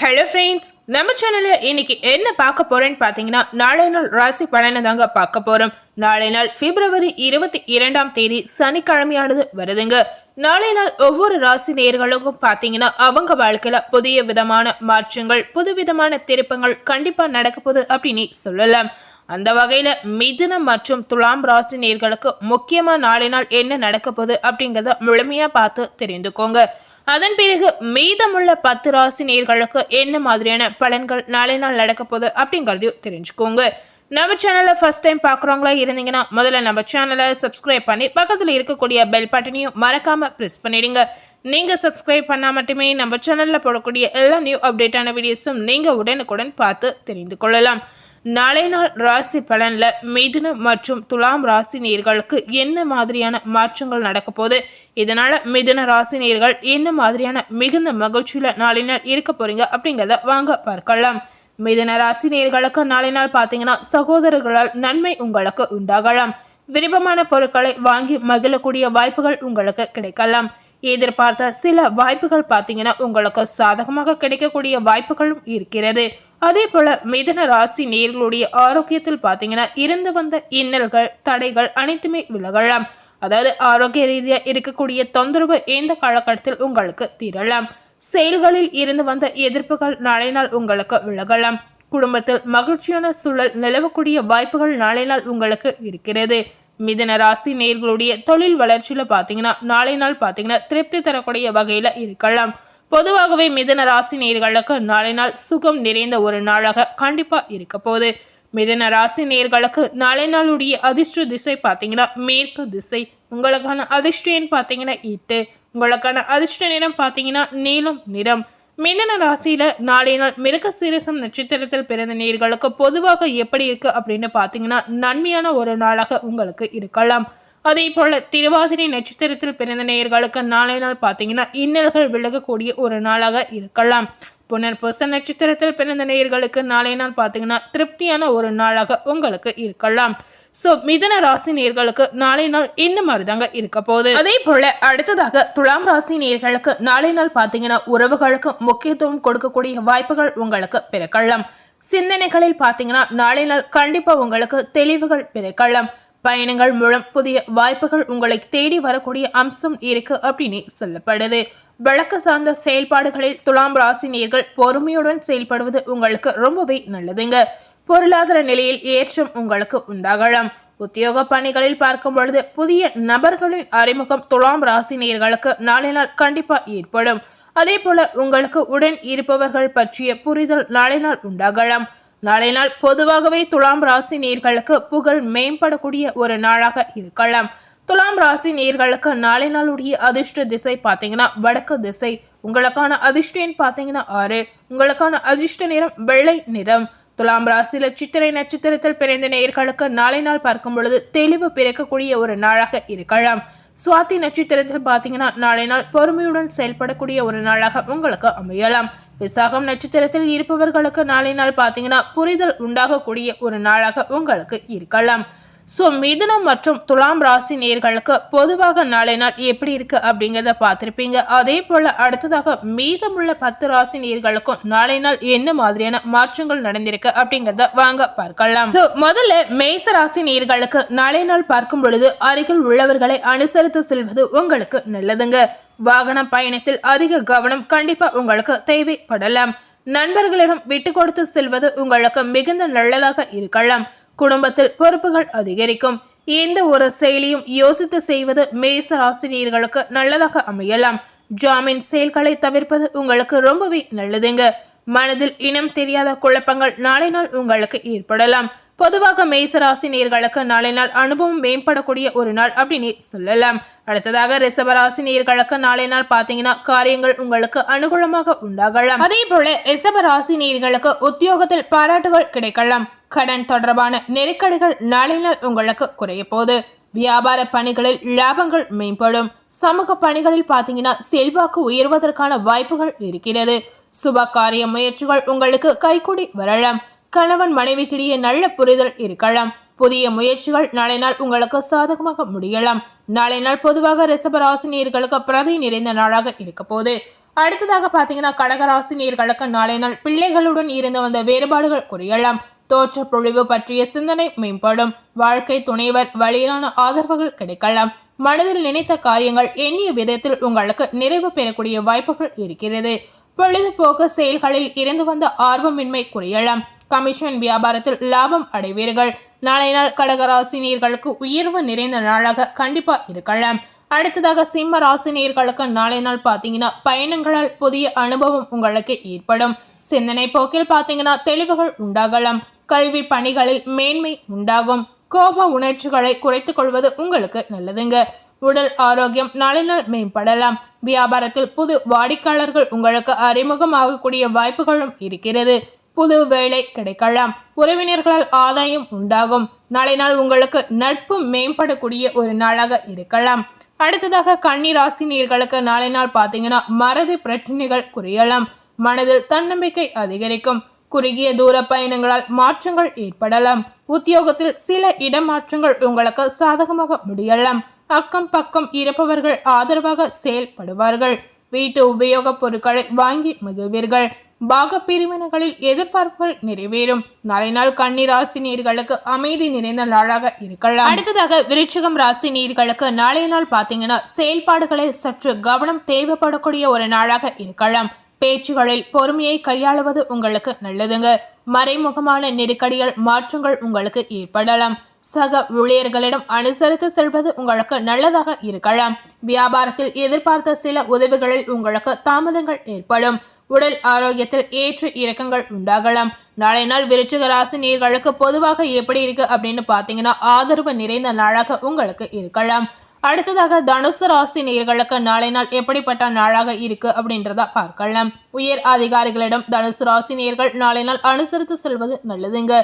Hello friends நம்ம சேனலில் இன்னைக்கு என்ன பார்க்க போறேன்னு பார்த்தீங்கன்னா நாளை நாள் ராசி பலனை தாங்க பார்க்க போகிறோம் நாளை நாள் பிப்ரவரி இருபத்தி இரண்டாம் தேதி சனிக்கிழமையானது வருதுங்க. நாளை நாள் ஒவ்வொரு ராசி நேர்களுக்கும் பார்த்தீங்கன்னா அவங்க வாழ்க்கையில் புதிய விதமான மாற்றங்கள் புது விதமான திருப்பங்கள் கண்டிப்பாக நடக்க போகுது அப்படின்னு சொல்லலாம். அந்த வகையில் மிதுனம் மற்றும் துலாம் ராசி நேர்களுக்கு முக்கியமாக நாளை நாள் என்ன நடக்க போகுது அப்படிங்கிறத முழுமையாக பார்த்து தெரிந்துக்கோங்க. அதன் பிறகு மீதமுள்ள பத்து ராசி நேர்களுக்கு என்ன மாதிரியான பலன்கள் நாளை நாள் நடக்க போகுது அப்படிங்கிறதையும் தெரிஞ்சுக்கோங்க. நம்ம சேனலை ஃபஸ்ட் டைம் பார்க்குறவங்களா இருந்தீங்கன்னா முதல்ல நம்ம சேனலை சப்ஸ்கிரைப் பண்ணி பக்கத்தில் இருக்கக்கூடிய பெல் பட்டனையும் மறக்காமல் ப்ரெஸ் பண்ணிடுங்க. நீங்கள் சப்ஸ்கிரைப் பண்ணால் மட்டுமே நம்ம சேனலில் போடக்கூடிய எல்லா நியூ அப்டேட்டான வீடியோஸும் நீங்கள் உடனுக்குடன் பார்த்து தெரிந்து கொள்ளலாம். நாளை நாள் ராசி பலன்ல மிதுனம் மற்றும் துலாம் ராசி நேர்களுக்கு என்ன மாதிரியான மாற்றங்கள் நடக்க போகுது? இதனால மிதுன ராசி நேர்கள் என்ன மாதிரியான மிகுந்த மகிழ்ச்சியில நாளை நாள் இருக்க போறீங்க அப்படிங்கிறத வாங்க பார்க்கலாம். மிதுன ராசி நேர்களுக்கு நாளை நாள் பார்த்தீங்கன்னா சகோதரர்களால் நன்மை உங்களுக்கு உண்டாகலாம். விருப்பமான பொருட்களை வாங்கி மகிழக்கூடிய வாய்ப்புகள் உங்களுக்கு கிடைக்கலாம். எதிர்பார்த்த சில வாய்ப்புகள் பார்த்தீங்கன்னா உங்களுக்கு சாதகமாக கிடைக்கக்கூடிய வாய்ப்புகளும் இருக்கிறது. அதே போல மிதன ராசி நேர்களுடைய ஆரோக்கியத்தில் பார்த்தீங்கன்னா இருந்து வந்த இன்னல்கள் தடைகள் அனைத்துமே விலகலாம். அதாவது ஆரோக்கிய ரீதியாக இருக்கக்கூடிய தொந்தரவு எந்த காலகட்டத்தில் உங்களுக்கு தீரலாம் செயல்களில் இருந்து வந்த எதிர்ப்புகள் நாளை நாள் உங்களுக்கு விலகலாம். குடும்பத்தில் மகிழ்ச்சியான சூழல் நிலவக்கூடிய வாய்ப்புகள் நாளை நாள் உங்களுக்கு இருக்கிறது. மிதன ராசி நேர்களுடைய தொழில் வளர்ச்சியில பாத்தீங்கன்னா நாளை நாள் பாத்தீங்கன்னா திருப்தி தரக்கூடிய வகையில இருக்கலாம். பொதுவாகவே மிதன ராசி நேர்களுக்கு நாளை நாள் சுகம் நிறைந்த ஒரு நாளாக கண்டிப்பா இருக்க போகுது. மிதன ராசி நேர்களுக்கு நாளை நாளுடைய அதிர்ஷ்ட திசை பார்த்தீங்கன்னா மேற்கு திசை. உங்களுக்கான அதிர்ஷ்டம் பார்த்தீங்கன்னா இட்டு உங்களுக்கான அதிர்ஷ்ட நிறம் பார்த்தீங்கன்னா நீலம் நிறம். மிதன ராசியில் நாளை நாள் மிருக சீரசம் நட்சத்திரத்தில் பிறந்த நேர்களுக்கு பொதுவாக எப்படி இருக்குது அப்படின்னு பார்த்தீங்கன்னா நன்மையான ஒரு நாளாக உங்களுக்கு இருக்கலாம். அதே போல் திருவாதிரை நட்சத்திரத்தில் பிறந்த நேர்களுக்கு நாளை நாள் பார்த்தீங்கன்னா இன்னல்கள் விலகக்கூடிய ஒரு நாளாக இருக்கலாம். புனர்பூச நட்சத்திரத்தில் பிறந்த நேர்களுக்கு நாளை நாள் பார்த்தீங்கன்னா திருப்தியான ஒரு நாளாக உங்களுக்கு இருக்கலாம். ஸோ மிதன ராசி நேர்களுக்கு நாளை நாள் இந்த மாதிரி தாங்க இருக்க போகுது? அதே போல அடுத்ததாக துலாம் ராசி நேர்களுக்கு நாளை நாள் பார்த்தீங்கன்னா உறவுகளுக்கு முக்கியத்துவம் கொடுக்கக்கூடிய வாய்ப்புகள் உங்களுக்கு பிறக்கலாம் சிந்தனைகளில் பார்த்தீங்கன்னா நாளை நாள் கண்டிப்பா உங்களுக்கு தெளிவுகள் பிறக்கலாம் பயணங்கள் மூலம் புதிய வாய்ப்புகள் உங்களை தேடி வரக்கூடிய அம்சம் இருக்கு அப்படின்னு சொல்லப்படுது. வழக்கு சார்ந்த செயல்பாடுகளில் துலாம் ராசி நேர்கள் பொறுமையுடன் செயல்படுவது உங்களுக்கு ரொம்பவே நல்லதுங்க. பொருளாதார நிலையில் ஏற்றம் உங்களுக்கு உண்டாகலாம். உத்தியோக பணிகளில் பார்க்கும் பொழுது புதிய நபர்களின் அறிமுகம் துலாம் ராசி நேர்களுக்கு நாளை நாள் கண்டிப்பாக ஏற்படும். அதே போல உங்களுக்கு உடன் இருப்பவர்கள் பற்றிய புரிதல் நாளை நாள் உண்டாகலாம். நாளை நாள் பொதுவாகவே துலாம் ராசி நேர்களுக்கு புகழ் மேம்படக்கூடிய ஒரு நாளாக இருக்கலாம். துலாம் ராசி நேர்களுக்கு நாளை நாளுடைய அதிர்ஷ்ட திசை பார்த்தீங்கன்னா வடக்கு திசை. உங்களுக்கான அதிர்ஷ்டம் பார்த்தீங்கன்னா ஆறு. உங்களுக்கான அதிர்ஷ்ட நிறம் வெள்ளை நிறம். துலாம் ராசியில சித்திரை நட்சத்திரத்தில் பிறந்த நேர்களுக்கு நாளை நாள் பார்க்கும் பொழுது தெளிவு பிறக்கக்கூடிய ஒரு நாளாக இருக்கலாம். சுவாதி நட்சத்திரத்தில் பார்த்தீங்கன்னா நாளை நாள் பொறுமையுடன் செயல்படக்கூடிய ஒரு நாளாக உங்களுக்கு அமையலாம். விசாகம் நட்சத்திரத்தில் இருப்பவர்களுக்கு நாளை நாள் பார்த்தீங்கன்னா புரிதல் உண்டாகக்கூடிய ஒரு நாளாக உங்களுக்கு இருக்கலாம். ஸோ மிதுனம் மற்றும் துலாம் ராசி நேர்களுக்கு பொதுவாக நாளை நாள் எப்படி இருக்கு அப்படிங்கிறத பார்த்துருப்பீங்க. அதே போல அடுத்ததாக மீதமுள்ள பத்து ராசி நேர்களுக்கும் நாளை நாள் என்ன மாதிரியான மாற்றங்கள் நடந்திருக்கு அப்படிங்கிறத வாங்க பார்க்கலாம். ஸோ முதல்ல மேச ராசி நேர்களுக்கு நாளை நாள் பார்க்கும் பொழுது அருகில் உள்ளவர்களை அனுசரித்து செல்வது உங்களுக்கு நல்லதுங்க. வாகன பயணத்தில் அதிக கவனம் கண்டிப்பா உங்களுக்கு தேவைப்படலாம். நண்பர்களிடம் விட்டு கொடுத்து செல்வது உங்களுக்கு மிகுந்த நல்லதாக இருக்கலாம். குடும்பத்தில் பொறுப்புகள் அதிகரிக்கும். எந்த ஒரு செயலியும் யோசித்து செய்வது மேச ராசினியர்களுக்கு நல்லதாக அமையலாம். ஜாமீன் செயல்களை தவிர்ப்பது உங்களுக்கு ரொம்பவே நல்லதுங்க. மனதில் இனம் தெரியாத குழப்பங்கள் நாளை நாள் உங்களுக்கு ஏற்படலாம். பொதுவாக மேசராசி நேர்களுக்கு நாளை நாள் அனுபவம் மேம்படக்கூடிய ஒரு நாள் அப்படின்னு சொல்லலாம். அடுத்ததாக ரிசபராசி நேர்களுக்கு நாளை நாள் பார்த்தீங்கன்னா காரியங்கள் உங்களுக்கு அனுகூலமாக உண்டாகலாம். அதே போல ரிசபராசி நேர்களுக்கு உத்தியோகத்தில் பாராட்டுகள் கிடைக்கலாம். கடன் தொடர்பான நெருக்கடிகள் நாளை நாள் உங்களுக்கு குறைய போகுது. வியாபார பணிகளில் லாபங்கள் மேம்படும். சமூக பணிகளில் பார்த்தீங்கன்னா செல்வாக்கு உயர்வதற்கான வாய்ப்புகள் இருக்கிறது. சுப காரிய முயற்சிகள் உங்களுக்கு கைகூடி வரலாம். கணவன் மனைவிக்கிடையே நல்ல புரிதல் இருக்கலாம். புதிய முயற்சிகள் நாளை நாள் உங்களுக்கு சாதகமாக முடியலாம். நாளை நாள் பொதுவாக ரிசபராசினியர்களுக்கு பிரதி நிறைந்த நாளாக இருக்க போது அடுத்ததாக பார்த்தீங்கன்னா கடகராசினியர்களுக்கு நாளை நாள் பிள்ளைகளுடன் இருந்து வந்த வேறுபாடுகள் குறையலாம். தோற்ற பொழிவு பற்றிய சிந்தனை மேம்படும். வாழ்க்கை துணைவர் வழியிலான ஆதரவுகள் கிடைக்கலாம். மனதில் நினைத்த காரியங்கள் எண்ணிய விதத்தில் உங்களுக்கு நிறைவு பெறக்கூடிய வாய்ப்புகள் இருக்கிறது. பொழுதுபோக்கு செயல்களில் இருந்து வந்த ஆர்வமின்மை குறையலாம். கமிஷன் வியாபாரத்தில் லாபம் அடைவீர்கள். நாளை நாள் கடகராசினியர்களுக்கு உயர்வு நிறைந்த நாளாக கண்டிப்பா இருக்கலாம். அடுத்ததாக சிம்ம ராசினியர்களுக்கு நாளை நாள் பார்த்தீங்கன்னா பயணங்களால் புதிய அனுபவம் உங்களுக்கு ஏற்படும். சிந்தனை போக்கில் பார்த்தீங்கன்னா தெளிவுகள் உண்டாகலாம். கல்வி பணிகளில் மேன்மை உண்டாகும். கோப உணர்ச்சிகளை குறைத்துக் கொள்வது உங்களுக்கு நல்லதுங்க. உடல் ஆரோக்கியம் நாளை நாள் மேம்படலாம். வியாபாரத்தில் புது வாடிக்கையாளர்கள் உங்களுக்கு அறிமுகமாகக்கூடிய வாய்ப்புகளும் இருக்கிறது. புது வேலை கிடைக்கலாம். உறவினர்களால் ஆதாயம் உண்டாகும். நாளை நாள் உங்களுக்கு நட்பு மேம்படக்கூடிய ஒரு நாளாக இருக்கலாம். அடுத்ததாக கன்னி ராசி நீர்களுக்கு நாளை நாள் பார்த்தீங்கன்னா மறதி பிரச்சனைகள் குறையலாம். மனதில் தன்னம்பிக்கை அதிகரிக்கும். குறுகிய தூர பயணங்களால் மாற்றங்கள் ஏற்படலாம். உத்தியோகத்தில் சில இடமாற்றங்கள் உங்களுக்கு சாதகமாக முடியலாம். அக்கம் பக்கம் இருப்பவர்கள் ஆதரவாக செயல்படுவார்கள். வீட்டு உபயோகப் பொருட்களை வாங்கி மகிழ்வீர்கள். பாக பிரிவினைகளில் எதிர்பார்ப்புகள் நிறைவேறும். நாளை நாள் கன்னி ராசி நீர்களுக்கு அமைதி நிறைந்த நாளாக இருக்கலாம். அடுத்ததாக விருச்சிகம் ராசி நீர்களுக்கு நாளைய நாள் பார்த்தீங்கன்னா செயல்பாடுகளில் சற்று கவனம் தேவைப்படக்கூடிய ஒரு நாளாக இருக்கலாம். பேச்சுகளில் பொறுமையை கையாளுவது உங்களுக்கு நல்லதுங்க. மறைமுகமான நெருக்கடிகள் மாற்றங்கள் உங்களுக்கு ஏற்படலாம். சக ஊழியர்களிடம் அனுசரித்து செல்வது உங்களுக்கு நல்லதாக இருக்கலாம். வியாபாரத்தில் எதிர்பார்த்த சில உதவிகளில் உங்களுக்கு தாமதங்கள் ஏற்படும். உடல் ஆரோக்கியத்தில் ஏற்ற இறக்கங்கள் உண்டாகலாம். நாளை நாள் விருச்சிக ராசி நீர்களுக்கு பொதுவாக எப்படி இருக்கு அப்படின்னு பார்த்தீங்கன்னா ஆதரவு நிறைந்த நாளாக உங்களுக்கு இருக்கலாம். அடுத்ததாக தனுசு ராசி நேர்களுக்கு நாளை நாள் எப்படிப்பட்ட நாளாக இருக்கு அப்படின்றத பார்க்கலாம். உயர் அதிகாரிகளிடம் தனுசு ராசி நேர்கள் நாளை நாள் அனுசரித்து செல்வது நல்லதுங்க.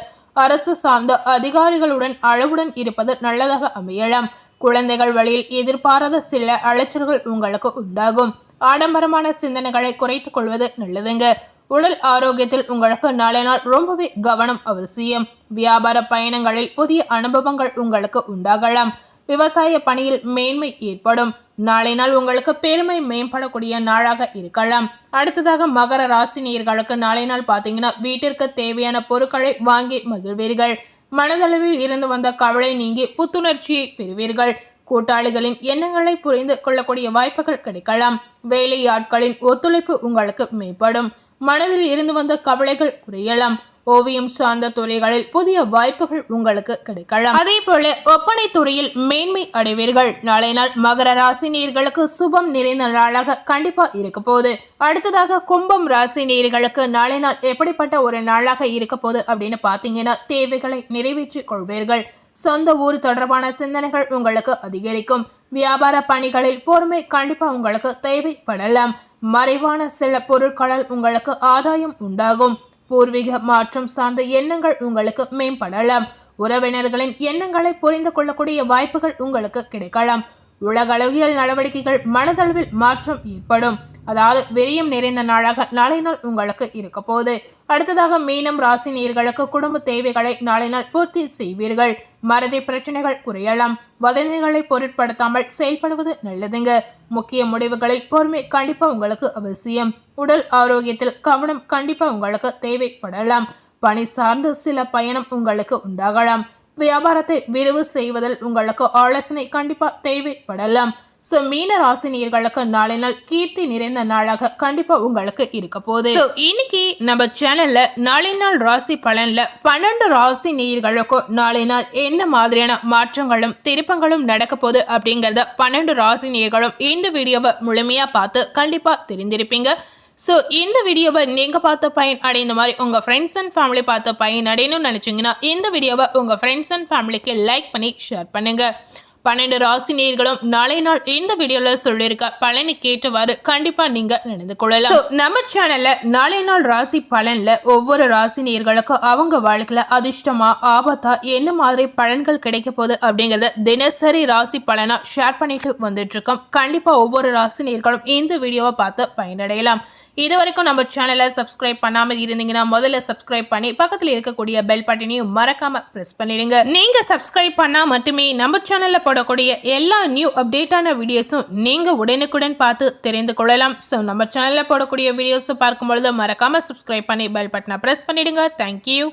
அரசு சார்ந்த அதிகாரிகளுடன் அளவுடன் இருப்பது நல்லதாக அமையலாம். குழந்தைகள் வழியில் எதிர்பாராத சில அலைச்சல்கள் உங்களுக்கு உண்டாகும். ஆடம்பரமான சிந்தனைகளை குறைத்துக் கொள்வது நல்லதுங்க. உடல் ஆரோக்கியத்தில் உங்களுக்கு நாளை நாள் ரொம்பவே கவனம் அவசியம். வியாபார பயணங்களில் புதிய அனுபவங்கள் உங்களுக்கு உண்டாகலாம். விவசாய பணியில் மேன்மை ஏற்படும். நாளை நாள் உங்களுக்கு பெருமை மேம்படக்கூடிய நாளாக இருக்கலாம். அடுத்ததாக மகர ராசி நேர்களுக்கு நாளை நாள் பார்த்தீங்கன்னா வீட்டிற்கு தேவையான பொருட்களை வாங்கி மகிழ்வீர்கள். மனதளவில் இருந்து வந்த கவலை நீங்கி புத்துணர்ச்சியை பெறுவீர்கள். கூட்டாளிகளின் எண்ணங்களை புரிந்து கொள்ளக்கூடிய வாய்ப்புகள் கிடைக்கலாம். வேலையாட்களின் ஒத்துழைப்பு உங்களுக்கு மேம்படும். மனதில் இருந்து வந்த கவலைகள் குறையலாம். ஓவியம் சார்ந்த துறைகளில் புதிய வாய்ப்புகள் உங்களுக்கு கிடைக்கலாம். அதே போல ஒப்பனை துறையில் மேன்மை அடைவீர்கள். நாளை நாள் மகர ராசி நீர்களுக்கு சுபம் நிறைந்த நாளாக கண்டிப்பா இருக்க போகுது. அடுத்ததாக கும்பம் ராசி நீர்களுக்கு நாளை நாள் எப்படிப்பட்ட ஒரு நாளாக இருக்க போகுது அப்படின்னு பாத்தீங்கன்னா தேவைகளை நிறைவேற்றிக் கொள்வீர்கள். சொந்த ஊர் தொடர்பான சிந்தனைகள் உங்களுக்கு அதிகரிக்கும். வியாபார பணிகளில் பொறுமை கண்டிப்பாக உங்களுக்கு தேவைப்படலாம். மறைவான சில பொருட்களால் உங்களுக்கு ஆதாயம் உண்டாகும். பூர்வீக மாற்றம் சார்ந்த எண்ணங்கள் உங்களுக்கு மேம்படலாம். உறவினர்களின் எண்ணங்களை புரிந்து கொள்ளக்கூடிய வாய்ப்புகள் உங்களுக்கு கிடைக்கலாம். உலகளவியல் நடவடிக்கைகள் மனதளவில் மாற்றம் ஏற்படும். அதாவது விரியம் நிறைந்த நாளாக நாளை நாள் உங்களுக்கு இருக்க போது அடுத்ததாக மீனம் ராசி நீர்களுக்கு குடும்ப தேவைகளை நாளை நாள் பூர்த்தி செய்வீர்கள். மறதி பிரச்சனைகள் குறையலாம். வதந்திகளை பொருட்படுத்தாமல் செயல்படுவது நல்லதுங்க. முக்கிய முடிவுகளை பொறுமை கண்டிப்பா உங்களுக்கு அவசியம். உடல் ஆரோக்கியத்தில் கவனம் கண்டிப்பா உங்களுக்கு தேவைப்படலாம். பணி சார்ந்து சில பயணம் உங்களுக்கு உண்டாகலாம். வியாபாரத்தை விரிவு செய்வதில் உங்களுக்கு ஆலோசனை கண்டிப்பாக தேவைப்படலாம். ஸோ மீன ராசினியர்களுக்கு நாளை நாள் கீர்த்தி நிறைந்த நாளாக கண்டிப்பாக உங்களுக்கு இருக்க போகுது. ஸோ இன்னைக்கு நம்ம சேனல்ல நாளை நாள் ராசி பலன்ல பன்னெண்டு ராசி நீர்களுக்கும் நாளை நாள் என்ன மாதிரியான மாற்றங்களும் திருப்பங்களும் நடக்க போகுது அப்படிங்கிறத பன்னெண்டு ராசி நீர்களும் இந்த வீடியோவை முழுமையா பார்த்து கண்டிப்பாக தெரிந்திருப்பீங்க. ஸோ இந்த வீடியோவை நீங்கள் பார்த்த பையன் அடைந்த மாதிரி உங்கள் ஃப்ரெண்ட்ஸ் அண்ட் ஃபேமிலி பார்த்த பையன் அடையணும்னு நினச்சிங்கன்னா இந்த வீடியோவை உங்கள் ஃப்ரெண்ட்ஸ் அண்ட் ஃபேமிலிக்கு லைக் பண்ணி ஷேர் பண்ணுங்கள் பன்னெண்டு ராசி நேர்களும் நாளை நாள் இந்த வீடியோவில் சொல்லியிருக்க பலனை கேட்டவாறு கண்டிப்பாக நீங்கள் நடந்து கொள்ளலாம். நம்ம சேனலில் நாளை நாள் ராசி பலனில் ஒவ்வொரு ராசி நேர்களுக்கும் அவங்க வாழ்க்கையில் அதிர்ஷ்டமா ஆபத்தா என்ன மாதிரி பலன்கள் கிடைக்க போகுது அப்படிங்கிறத தினசரி ராசி பலனாக ஷேர் பண்ணிட்டு வந்துட்டு இருக்கோம். ஒவ்வொரு ராசி நேர்களும் இந்த வீடியோவை பார்த்து பயனடையலாம். இது வரைக்கும் நம்ம சேனலை சப்ஸ்கிரைப் பண்ணாமல் இருந்தீங்கன்னா முதல்ல சப்ஸ்கிரைப் பண்ணி பக்கத்தில் இருக்கக்கூடிய பெல் பட்டனையும் மறக்காம ப்ரெஸ் பண்ணிடுங்க. நீங்க சப்ஸ்கிரைப் பண்ணால் மட்டுமே நம்ம சேனலில் போடக்கூடிய எல்லா நியூ அப்டேட்டான வீடியோஸும் நீங்க உடனுக்குடன் பார்த்து தெரிந்து கொள்ளலாம். ஸோ நம்ம சேனலில் போடக்கூடிய வீடியோஸும் பார்க்கும் பொழுது மறக்காம சப்ஸ்கிரைப் பண்ணி பெல் பட்டனை ப்ரெஸ் பண்ணிடுங்க. தேங்க்யூ